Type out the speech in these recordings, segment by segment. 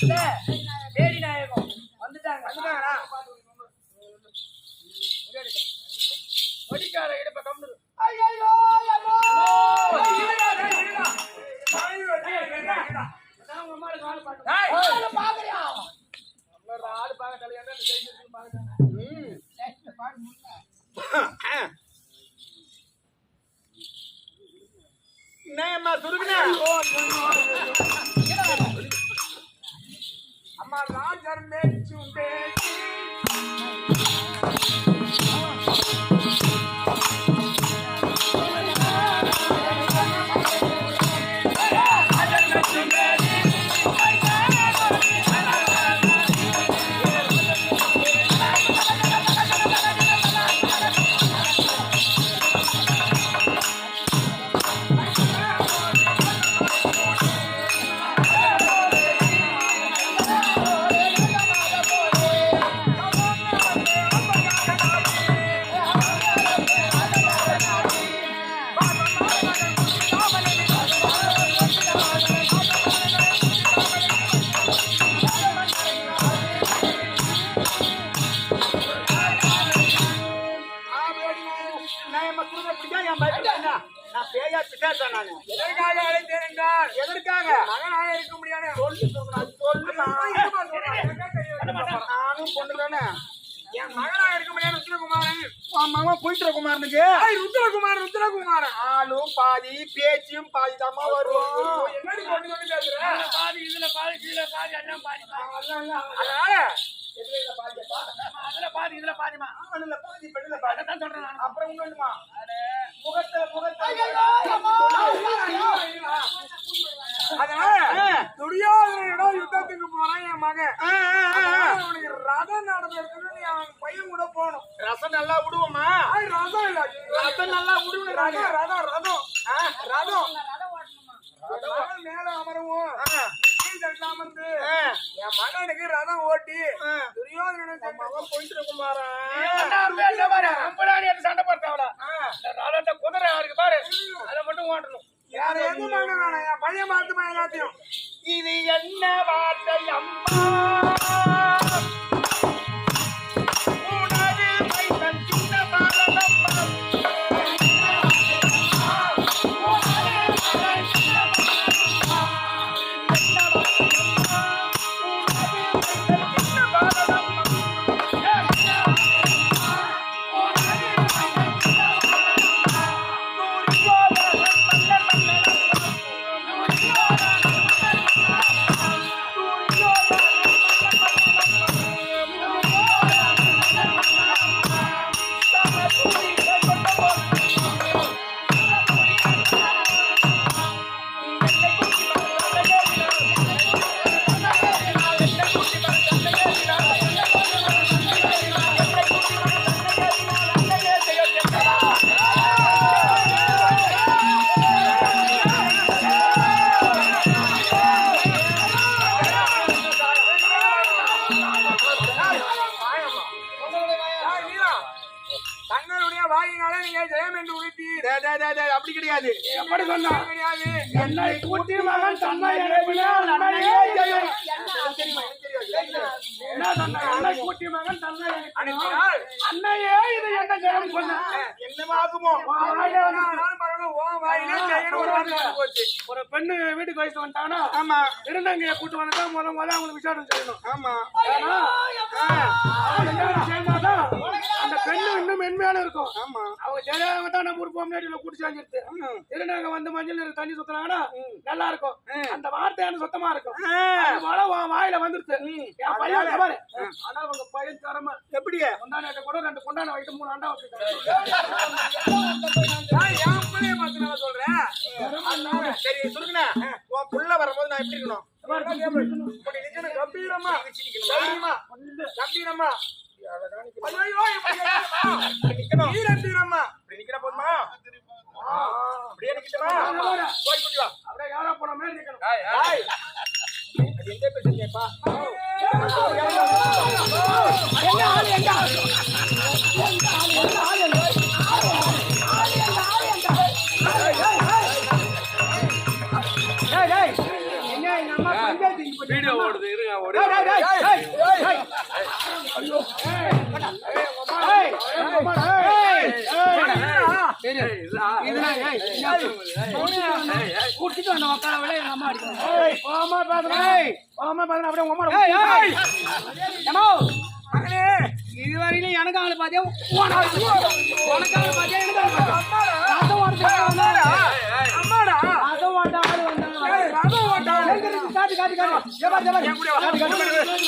தேடி அம்மா ராஜர் மேச்சும் பேச்சு நான் என் மகனாக இருக்க முடியாது ருத்ரகுமாரன்? மகன் போயிட்டு குமாரனுக்கு ஐய், ருத்ரகுமாரன் ஆளும் பாதி பேச்சும் பாதி தாமா பேசுற? பாதி இதுல பாதி கீழே பாதி எல்லாம் பாதி அதனால? அதுல பாதி இதுல பாதிமா ஆணுல பாதி பெண்ணுல பாதி. அதான் சொல்றேன் நான். அப்புறம் இன்னொன்னுமா முகத்துல முகத்துல அதனால துரியோதனோட யுத்தத்துக்கு போறான் என் மகன். அவனுக்கு ரதம் நடத்துறதுக்கு நீ அவன் பையன் கூட போகணும் ரசம் நல்லா விடுவோமா ரதம் இல்ல. ரசம் நல்லா விடுவேன் ரதம் ரதம் ரதம். ஆ, ரதம். ரதம் மேல அமரவும். அமர்ந்து. என் மகனுக்கு ரதம் ஓட்டி. துரியோதனன் மகன் போயிட்டு குமாரன் சண்டை போட்டாவல ரதத்தை குதிரை இருக்கு பாரு. அதை மட்டும் ஓட்டணும். வேற எதுவும் வாங்க வேணாம் என் பையன் பார்த்துமா எல்லாத்தையும் இது என்ன வார்த்தை அம்மா? வீரா, தங்களுடைய வாயினால நீங்க ஜெயம் என்று டேய், அப்படி கிடையாது. எப்படி சொன்னா கிடையாது என்னை குட்டி மகன் தன்னை. என்ன கூட்டி மகன் தன்னை அன்னையே இது என்ன ஜெயம் சொன்ன என்னவா ஆகுமோ பரவாயில்ல, உன் வாயிலே ஒரு வார்த்தை போச்சு ஒரு பெண்ணு வீட்டுக்கு வயசு வந்துட்டாங்கன்னா ஆமா. திருநங்கையை கூட்டு வந்தா முத முத அவங்களுக்கு விசாரணை செய்யணும். ஆமா. அவங்க செய்தாதான் அந்த பெண்ணு இன்னும் மென்மையான இருக்கும். ஆமா. அவங்க தெரியாதவங்க தான் நம்ம ஊர் பொம்மையில கூட்டு சேர்ந்துருது திருநங்கை வந்து மஞ்சள் நீர் தண்ணி சுத்துனாங்கன்னா நல்லா இருக்கும். அந்த வார்த்தையான சுத்தமா இருக்கும். அந்த மழை வாயில வந்துருது. என் பையன் பாரு. ஆனா உங்க பையன் தரமா. எப்படி கொண்டாட கூட ரெண்டு கொண்டாட வைத்து மூணு அண்டா வச்சுட்டாங்க பிள்ளைய பார்த்து நான் சொல்றேன். சரி சுருக்குண்ணா உன் புள்ள வரும்போது நான் எப்படி இருக்கணும்? இப்படி நிக்கணும் கம்பீரமா தைரியமா கம்பீரமா. நிக்கணும். இப்படி நிக்கிற போதுமா? அப்படியே நிக்கட்டுமா? போய் குட்டி வா. அப்படியே யாரா போன மாதிரி அது எங்க பேசுறீங்கப்பா கிடையாது குடிச்சிட்டு வந்த உக்கார விட எங்க அம்மா அடிக்கணும் அம்மா பாத்துறேன் அம்மா இதுவரையிலும் எனக்கு அவளை பார்த்தேன் உனக்கு அவளை பார்த்தேன் எனக்கு அவளை பார்த்தேன்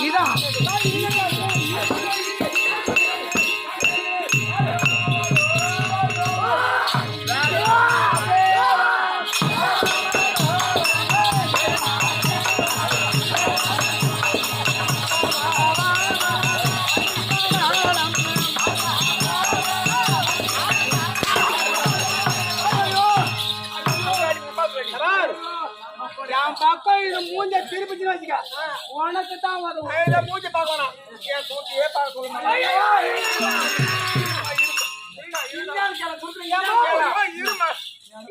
நீதான் வச்சுக்க உனக்கு தான் உதவும் மூச்சு பார்க்கலாம் என் மூச்சியே பார்க்கலாம்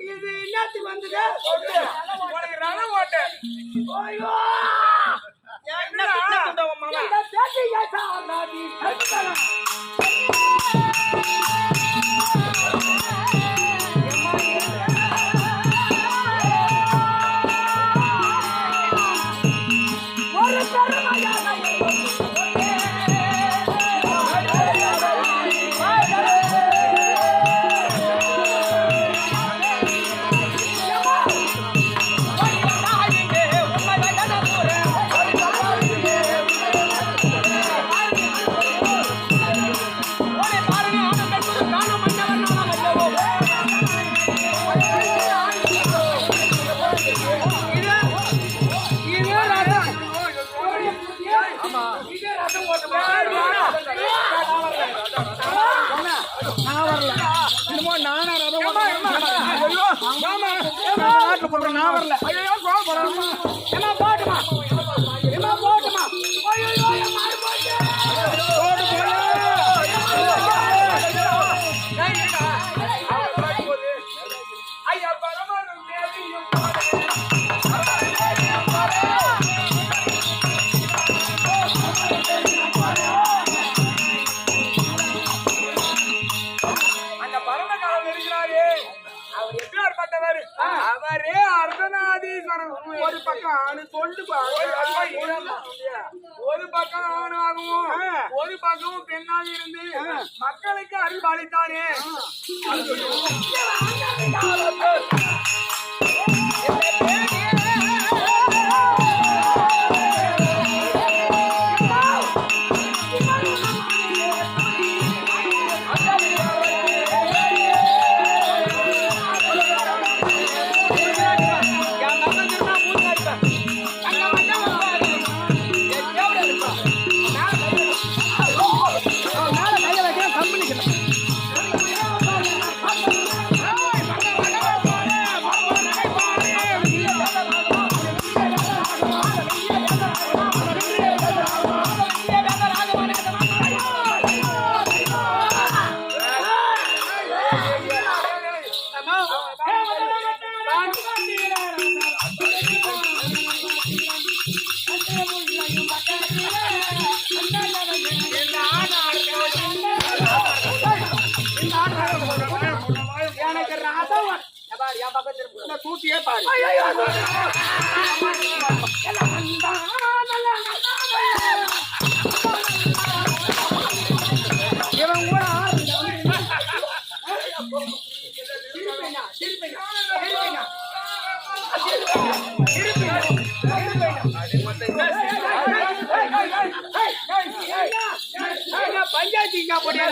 இது என்னத்துக்கு வந்தது? உனக்கு ஓட்டு. ஐயோ. என்ன என்ன மாமா ஒரு பக்கம் ஆணாகவும் ஒரு பக்கம் பெண்ணாக இருந்து மக்களுக்கு அறிவாளித்தானே அந்த தூத்தியே பாரு பஞ்சாயத்து போட்டியா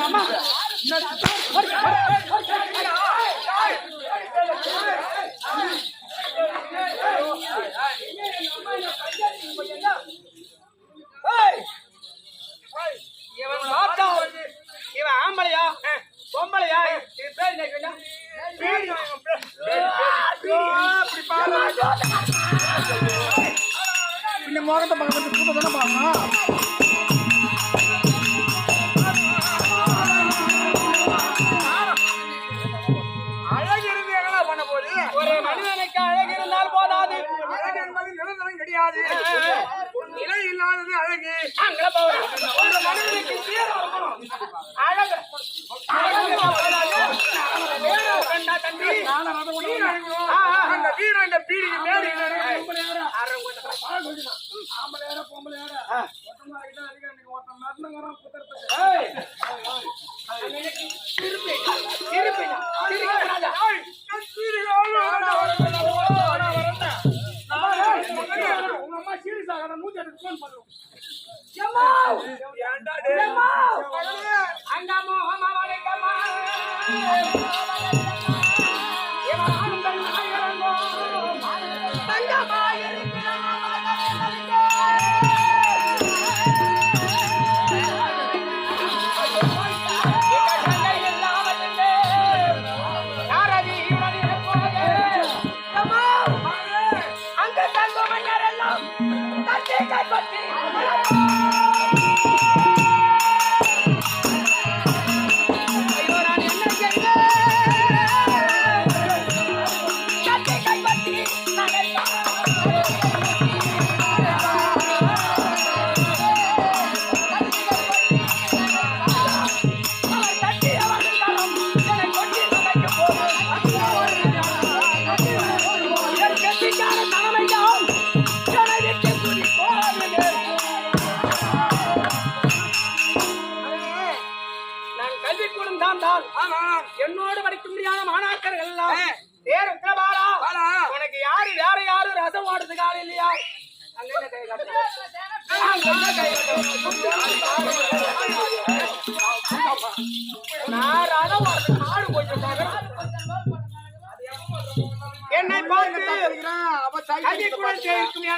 என்னை பார்த்து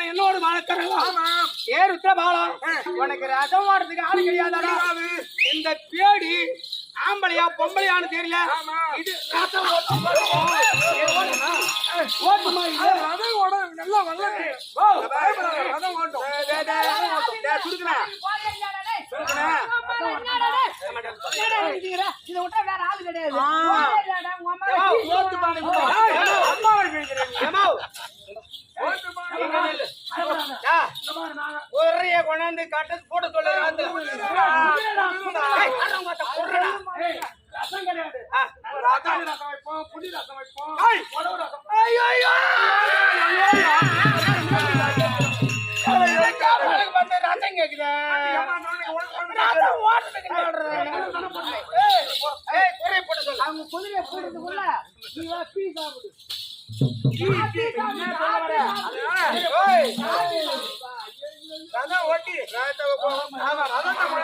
என்னோடு மாணாக்கர்கள் ஏறு உனக்கு ரசம் வாடுறதுக்கு ஆள் கிடையாதா இந்த பேடி ஆம்பளையா பொம்பளையான்னு தெரியல இது ஓட்டும் இது நல்லா வல்லட்டு ஓ ரதம் ஓட்டும் இதை விட்டா வேற ஆளு கிடையாது. ஒரே கொண்டாந்து கட்ட போட்டு சொல்லுறாங்க ஏய், ரசம் கிடையாது. ஆ. தக்காளி ரசம் வைப்போம், புளி ரசம் வைப்போம், ஏய். உடவு ரசம். ரசம் கேக்குதா அம்மா, நானே உனக்கு ஒண்ணு ரசம் ஓட்டுறதுக்கு ஏய், ஏய், குறைய போட்டு சொல்லு. அவங்க குதிரையை போடுறதுக்குள்ள நீ வா, சாப்பிடு ஓட்டி ஆமா ரதத்தை கூட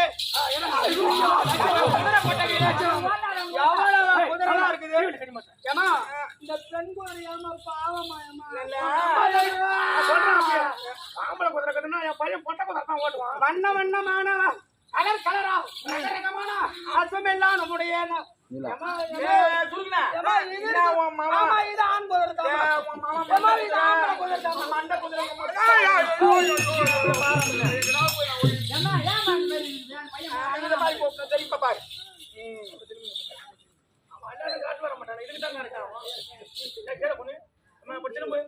இந்த பெண் குதிரை ஏமா பாவமா ஏமா சொல்றேன் அப்படியே. ஆம்பளை குதிரை என் பையன் பொட்டை குதிரை தான் ஓட்டுவான். வண்ண வண்ணமான கலர் கலரா ரகரகமான அசமெல்லாம் நம்முடைய திருப்பி பாரு காட்டு வர மாட்டான். இதுக்கு தாங்க இருக்கான் கீழே போடு. அம்மா, இப்ப திரும்பு.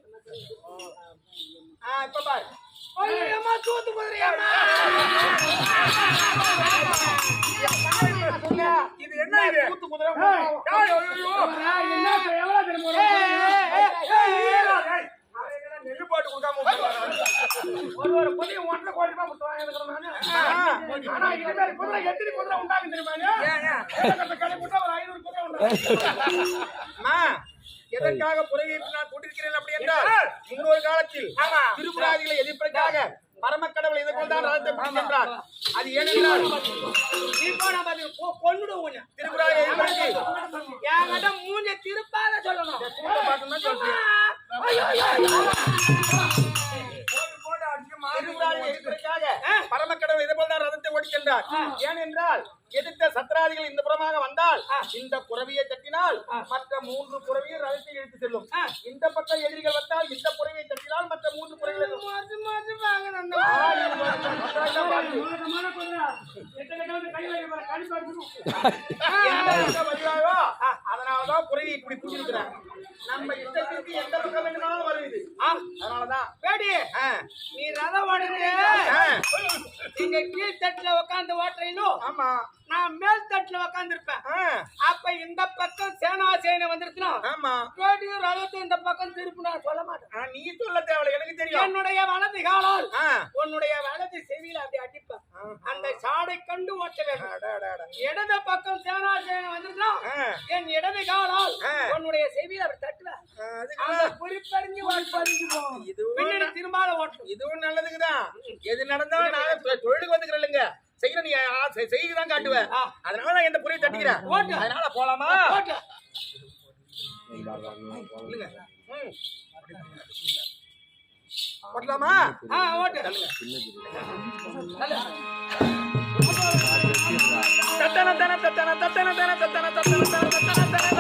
ஆ, இப்ப பாரு ஐயோ, ஏம்மா, தூத்து குதிரையாம்மா. இது என்ன இது தூத்து குதிரை ஐயோ, என்ன எவ்வளவு தெரியுமா ஒரு கொடுக்காம. ஒரு ஒரு பொதிய ஒன்றரை கோடி ரூபாய் கொடுத்து வாங்கியிருக்கிறேன் நானு. ஆனா இது மாதிரி குதிரை எத்தனை குதிரை உண்டாகும் தெரியுமா கடை போட்டா ஒரு ஐநூறு குதிரை உண்டாகும். அம்மா, எதற்காக புறவீட்டு நான் கொண்டிருக்கிறேன் அப்படி என்றால் முன்னொரு காலத்தில் திருப்புராதிகளை எதிர்ப்பதற்காக பரமக்கடவுள் இதை ரதத்தை பிடிக்கின்றார் அது ஏனென்றால் இப்போ நம்ம அது கொ- கொன்னுடுவோம் உன்னை. திருப்புராதி எதிர்ப்பதற்கு என்கிட்ட மூஞ்ச திருப்பாத சொல்லணும். திருப்புராதிகளை எதிர்ப்பதற்காக பரமக்கடவுள் இதை கொண்டார் ரதத்தை ஓடிக்கின்றார் ஏனென்றால் எதிர்த்த சத்ராதிகள் இந்த புறமாக வந்தால் இந்த புறவியை தட்டினால் மற்ற மூன்று புறவியை ரதத்தை இழுத்து செல்லும். இந்த பக்கம் எதிரிகள் வந்தால் இந்த புறவியை தட்டினால் மற்ற மூன்று புறவிகளை. அதனாலதான் புறவி இப்படி புடிச்சிருக்கிறேன் நம்ம இஷ்டத்திற்கு எந்த பக்கம் வேணுமானாலும் வருது அதனாலதான். ஆ, நீ ரதம் ஆ, நீங்க கீழ் தட்டுல உட்காந்து ஓட்டுறீங்களோ ஆமா. நான் மேல் தட்டுல ஆ, அப்ப இந்த பக்கம் சேனா சேனை வந்துருச்சுன்னா ஆமா. பேடியும் ரதத்தை இந்த பக்கம் திருப்பி நான் சொல்ல மாட்டேன். நீ சொல்ல தேவையில்ல எனக்கு தெரியும். என்னுடைய வலது காலால் உன்னுடைய வலது செவியில அப்படி அடிப்பேன். அந்த சாடை கண்டு ஓட்ட வேண்டும். இடது பக்கம் சேனா சேனை வந்துருச்சுன்னா ஆ, என் இடது காலால் ஆ. உன்னுடைய செவியில அப்படி தட்டுவேன். குறிப்பறிஞ்சு ஓட்டு. இதுவும் பின்னாடி திரும்பாத ஓட்டும் இதுவும் நல்லதுக்குதான் எது நடந்தாலும் நான் தொழிலுக்கு வந்துக்கிறேன் செய்யற நீ செய்திதான் காட்டுவேன் அதனால நான் எந்த புரிய தட்டிக்கிறேன். அதனால போலாமா. ஓட்டலாமா ஆ ஓட்டு தத்தன தன தத்தன தத்தன தன